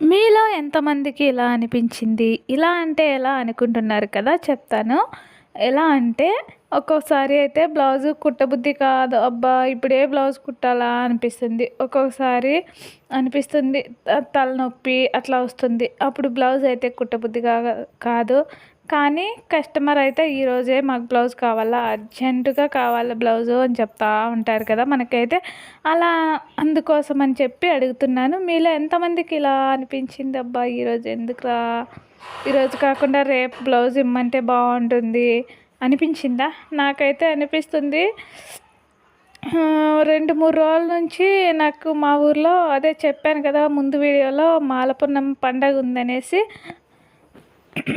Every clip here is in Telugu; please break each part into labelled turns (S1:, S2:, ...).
S1: మీలో ఎంతమందికి ఇలా అనిపించింది? ఇలా అంటే ఎలా అనుకుంటున్నారు కదా? చెప్తాను. ఎలా అంటే ఒక్కొక్కసారి అయితే బ్లౌజు కుట్టబుద్ధి కాదు. అబ్బా ఇప్పుడే బ్లౌజ్ కుట్టాలా అనిపిస్తుంది. ఒక్కొక్కసారి అనిపిస్తుంది తలనొప్పి అట్లా వస్తుంది. అప్పుడు బ్లౌజ్ అయితే కుట్టబుద్ధి కాదు. కానీ కస్టమర్ అయితే ఈరోజే మాకు బ్లౌజ్ కావాలా? అర్జెంటుగా కావాలి బ్లౌజు అని చెప్తా ఉంటారు కదా మనకైతే. అలా అందుకోసం అని చెప్పి అడుగుతున్నాను. మీలో ఎంతమందికి ఇలా అనిపించింది? అబ్బా ఈరోజు ఎందుకురా? ఈరోజు కాకుండా రేపు బ్లౌజ్ ఇమ్మంటే బాగుంటుంది. అనిపించిందా? నాకైతే అనిపిస్తుంది. రెండు మూడు రోజుల నుంచి నాకు మా ఊర్లో అదే చెప్పాను కదా ముందు వీడియోలో మాలపున్నం పండగ ఉందనేసి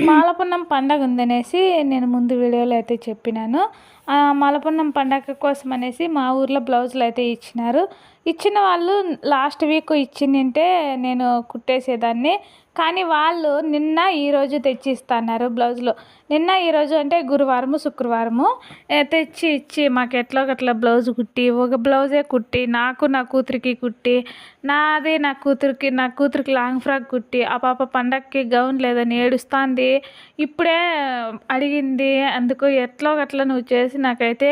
S1: మాలపున్నం పండగ ఉందనేసి నేను ముందు వీడియోలో అయితే చెప్పినాను. మలపున్నం పండగ కోసం అనేసి మా ఊర్లో బ్లౌజులు అయితే ఇచ్చినారు. ఇచ్చిన వాళ్ళు లాస్ట్ వీక్ ఇచ్చిందంటే నేను కుట్టేసేదాన్ని. కానీ వాళ్ళు నిన్న ఈరోజు తెచ్చి ఇస్తున్నారు బ్లౌజులు. నిన్న ఈరోజు అంటే గురువారము శుక్రవారము. తెచ్చి ఇచ్చి మాకు ఎట్లా గట్లా బ్లౌజ్ కుట్టి ఒక బ్లౌజే కుట్టి నాకు నా కూతురికి కుట్టి నాది నా కూతురికి నా కూతురికి లాంగ్ ఫ్రాక్ కుట్టి ఆ పాప పండగకి గౌన్ లేదని ఏడుస్తుంది. ఇప్పుడే అడిగింది అందుకు ఎట్లా గట్లా నువ్వు చేసి నాకైతే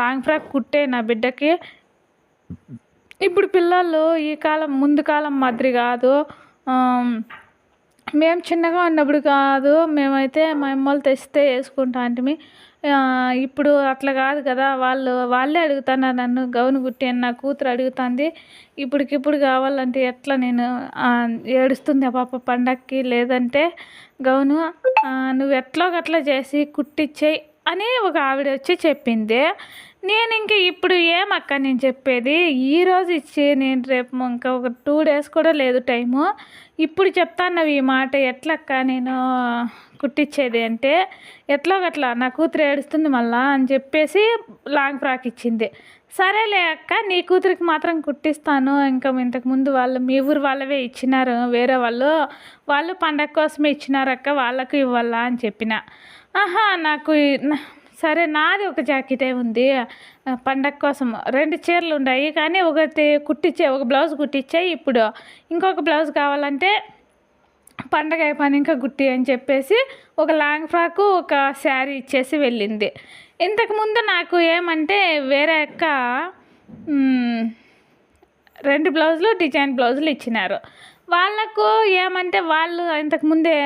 S1: లాంగ్ ఫ్రాక్ కుట్టే నా బిడ్డకి. ఇప్పుడు పిల్లలు ఈ కాలం ముందు కాలం మాదిరి కాదు. మేము చిన్నగా ఉన్నప్పుడు కాదు మేమైతే మా తెస్తే వేసుకుంటా అంటే ఇప్పుడు అట్లా కాదు కదా వాళ్ళు వాళ్ళే అడుగుతున్నారు నన్ను గౌను గుట్టి అని నా కూతురు అడుగుతుంది. ఇప్పటికిప్పుడు కావాలంటే ఎట్లా నేను ఏడుస్తుంది ఆ పాప పండక్కి? లేదంటే గౌను నువ్వు ఎట్లో గట్లా చేసి కుట్టిచ్చేయి అని ఒక ఆవిడ వచ్చి చెప్పింది. నేను ఇంకా ఇప్పుడు ఏమక్క నేను చెప్పేది? ఈరోజు ఇచ్చి నేను రేపు ఇంకా ఒక టూ డేస్ కూడా లేదు టైము. ఇప్పుడు చెప్తాన్నవి ఈ మాట ఎట్లక్క నేను కుట్టించేది అంటే? ఎట్లా గట్లా నా కూతురు ఏడుస్తుంది మళ్ళా అని చెప్పేసి లాంగ్ ఫ్రాక్ ఇచ్చింది. సరేలే అక్క నీ కూతురికి మాత్రం కుట్టిస్తాను. ఇంకా ఇంతకుముందు వాళ్ళు మీ ఊరు వాళ్ళవే ఇచ్చినారు. వేరే వాళ్ళు వాళ్ళు పండగ కోసమే ఇచ్చినారు అక్క వాళ్ళకు ఇవ్వాలా అని చెప్పిన. ఆహా నాకు సరే నాది ఒక జాకెటే ఉంది. పండగ కోసం రెండు చీరలు ఉన్నాయి. కానీ ఒకటి కుట్టించే ఒక బ్లౌజ్ కుట్టించే ఇప్పుడు. ఇంకొక బ్లౌజ్ కావాలంటే పండగ అయిపోయిన ఇంకా గుట్టి అని చెప్పేసి ఒక లాంగ్ ఫ్రాకు ఒక శారీ ఇచ్చేసి వెళ్ళింది. ఇంతకుముందు నాకు ఏమంటే వేరే అక్క రెండు బ్లౌజులు డిజైన్ బ్లౌజులు ఇచ్చినారు. వాళ్ళకు ఏమంటే వాళ్ళు ఇంతకుముందే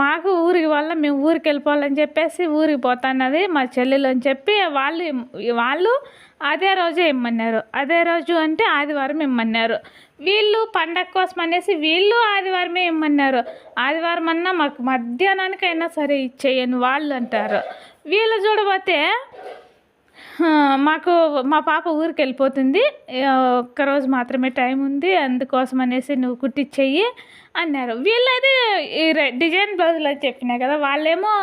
S1: మాకు ఊరికి వల్ల మేము ఊరికి వెళ్ళిపోవాలని చెప్పేసి ఊరికి పోతున్నది మా చెల్లెలు అని చెప్పి వాళ్ళు వాళ్ళు అదే రోజే ఇమ్మన్నారు. అదే రోజు అంటే ఆదివారం ఇమ్మన్నారు. వీళ్ళు పండగ కోసం అనేసి వీళ్ళు ఆదివారమే ఇమ్మన్నారు. ఆదివారం అన్నా మాకు మధ్యాహ్నానికైనా సరే ఇచ్చేయని వాళ్ళు అంటారు. వీళ్ళు చూడబోతే మాకు మా పాప ఊరికి వెళ్ళిపోతుంది. ఒక్కరోజు మాత్రమే టైం ఉంది అందుకోసం అనేసి నువ్వు కుట్టించేయి అన్నారు. వీళ్ళది ఈ డిజైన్ బ్లౌజులు అని చెప్పినా కదా వాళ్ళేమో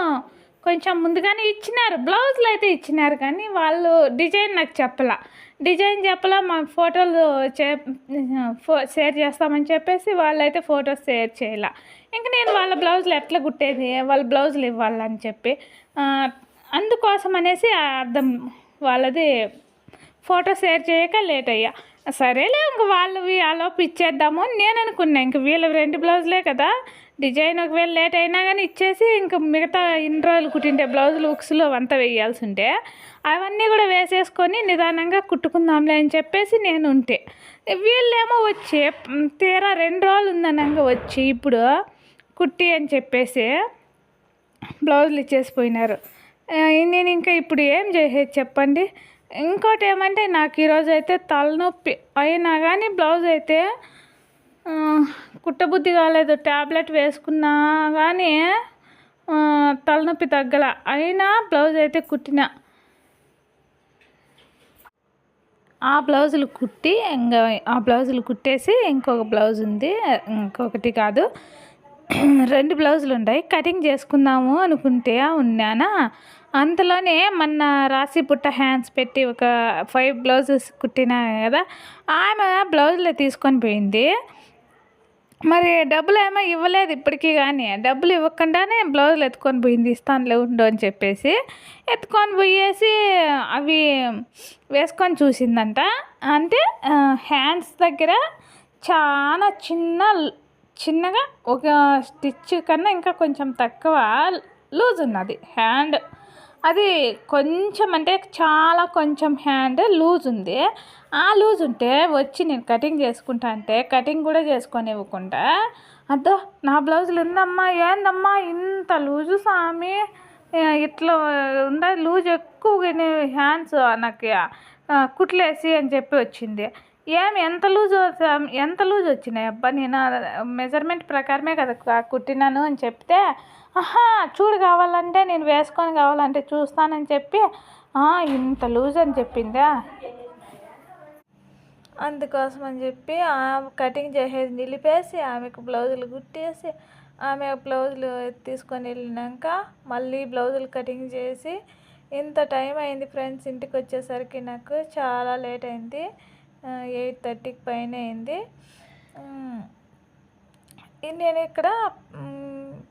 S1: కొంచెం ముందుగానే ఇచ్చినారు. బ్లౌజులు అయితే ఇచ్చినారు కానీ వాళ్ళు డిజైన్ నాకు చెప్పలా. డిజైన్ చెప్పలా మా ఫోటోలు చే ఫో షేర్ చేస్తామని చెప్పేసి వాళ్ళైతే ఫొటోస్ షేర్ చేయాల. ఇంకా నేను వాళ్ళ బ్లౌజులు ఎట్లా కుట్టేది వాళ్ళ బ్లౌజులు ఇవ్వాలని చెప్పి అందుకోసం అనేసి అర్థం వాళ్ళది ఫోటో షేర్ చేయక లేట్ అయ్యా. సరేలే ఇంక వాళ్ళవి ఆలోపు ఇచ్చేద్దాము నేను అనుకున్నా. ఇంక వీళ్ళ రెండు బ్లౌజులే కదా డిజైన్ ఒకవేళ లేట్ అయినా కానీ ఇచ్చేసి ఇంక మిగతా ఇన్ని రోజులు కుట్టింటే బ్లౌజులు ఉక్స్లో అంతా వేయాల్సి ఉంటే అవన్నీ కూడా వేసేసుకొని నిదానంగా కుట్టుకుందాంలే అని చెప్పేసి నేను ఉంటే. వీళ్ళేమో వచ్చి తీరా రెండు రోజులు ఉందనంగా వచ్చి ఇప్పుడు కుట్టి అని చెప్పేసి బ్లౌజులు ఇచ్చేసిపోయినారు. నేను ఇంకా ఇప్పుడు ఏం చేసేది చెప్పండి? ఇంకోటి ఏమంటే నాకు ఈరోజు అయితే తలనొప్పి. అయినా కానీ బ్లౌజ్ అయితే కుట్టబుద్ధి కాలేదు. ట్యాబ్లెట్ వేసుకున్నా కానీ తలనొప్పి తగ్గల. అయినా బ్లౌజ్ అయితే కుట్టిన. ఆ బ్లౌజులు కుట్టి ఇంకా ఆ బ్లౌజులు కుట్టేసి ఇంకొక బ్లౌజ్ ఉంది. ఇంకొకటి కాదు. రెండు బ్లౌజులు ఉన్నాయి కటింగ్ చేసుకుందాము అనుకుంటే ఉన్నానా? అంతలోనే మొన్న రాసి పుట్ట హ్యాండ్స్ పెట్టి ఒక ఫైవ్ బ్లౌజెస్ కుట్టినా కదా ఆమె బ్లౌజులు తీసుకొని పోయింది. మరి డబ్బులు ఏమో ఇవ్వలేదు ఇప్పటికీ కానీ. డబ్బులు ఇవ్వకుండానే బ్లౌజులు ఎత్తుకొని పోయింది ఇస్తానులే ఉండు అని చెప్పేసి ఎత్తుకొని పోయేసి అవి వేసుకొని చూసిందంట. అంటే హ్యాండ్స్ దగ్గర చాలా చిన్న చిన్నగా ఒక స్టిచ్ కన్నా ఇంకా కొంచెం తక్కువ లూజ్ ఉన్నది. హ్యాండ్ అది కొంచెం అంటే చాలా కొంచెం హ్యాండ్ లూజ్ ఉంది. ఆ లూజ్ ఉంటే వచ్చి నేను కటింగ్ చేసుకుంటా అంటే కటింగ్ కూడా చేసుకొని ఇవ్వకుండా అద్దో నా బ్లౌజులు ఉందమ్మా ఏందమ్మా ఇంత లూజు స్వామి? ఇట్లా ఉండాలి లూజ్ ఎక్కువ హ్యాండ్స్ నాకు కుట్లేసి అని చెప్పి వచ్చింది. ఏమి ఎంత లూజ్ ఎంత లూజ్ వచ్చినాయి? అబ్బా నేను మెజర్మెంట్ ప్రకారమే కదా కుట్టినాను అని చెప్తే ఆహా చూడు కావాలంటే నేను వేసుకొని కావాలంటే చూస్తానని చెప్పి ఇంత లూజ్ అని చెప్పిందా? అందుకోసం అని చెప్పి కటింగ్ చేసేది నిలిపేసి ఆమెకు బ్లౌజులు కుట్టేసి ఆమె బ్లౌజులు తీసుకొని వెళ్ళినాక మళ్ళీ బ్లౌజులు కటింగ్ చేసి ఇంత టైం అయింది ఫ్రెండ్స్ ఇంటికి వచ్చేసరికి నాకు చాలా లేట్ అయింది. ఎయిట్ థర్టీకి పైన అయింది. నేను ఇక్కడ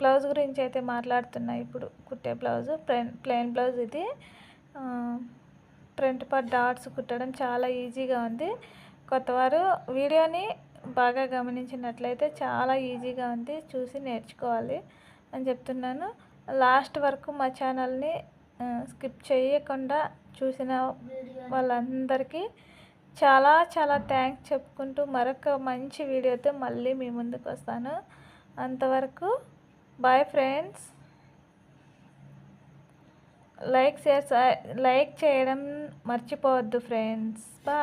S1: బ్లౌజ్ గురించి అయితే మాట్లాడుతున్నా ఇప్పుడు. కుట్టే బ్లౌజు ప్లెయిన్ ప్లెయిన్ బ్లౌజ్ ఇది. ఫ్రంట్ పార్ట్ డాట్స్ కుట్టడం చాలా ఈజీగా ఉంది. కొత్తవారు వీడియోని బాగా గమనించినట్లయితే చాలా ఈజీగా ఉంది. చూసి నేర్చుకోవాలి అని చెప్తున్నాను. లాస్ట్ వరకు మా ఛానల్ని స్కిప్ చేయకుండా చూసిన వాళ్ళందరికీ చాలా చాలా థ్యాంక్స్ చెప్పుకుంటూ మరొక మంచి వీడియోతో మళ్ళీ మీ ముందుకు వస్తాను. అంతవరకు bye friends like share like చేయడం మర్చిపోవద్దు ఫ్రెండ్స్ బాయ్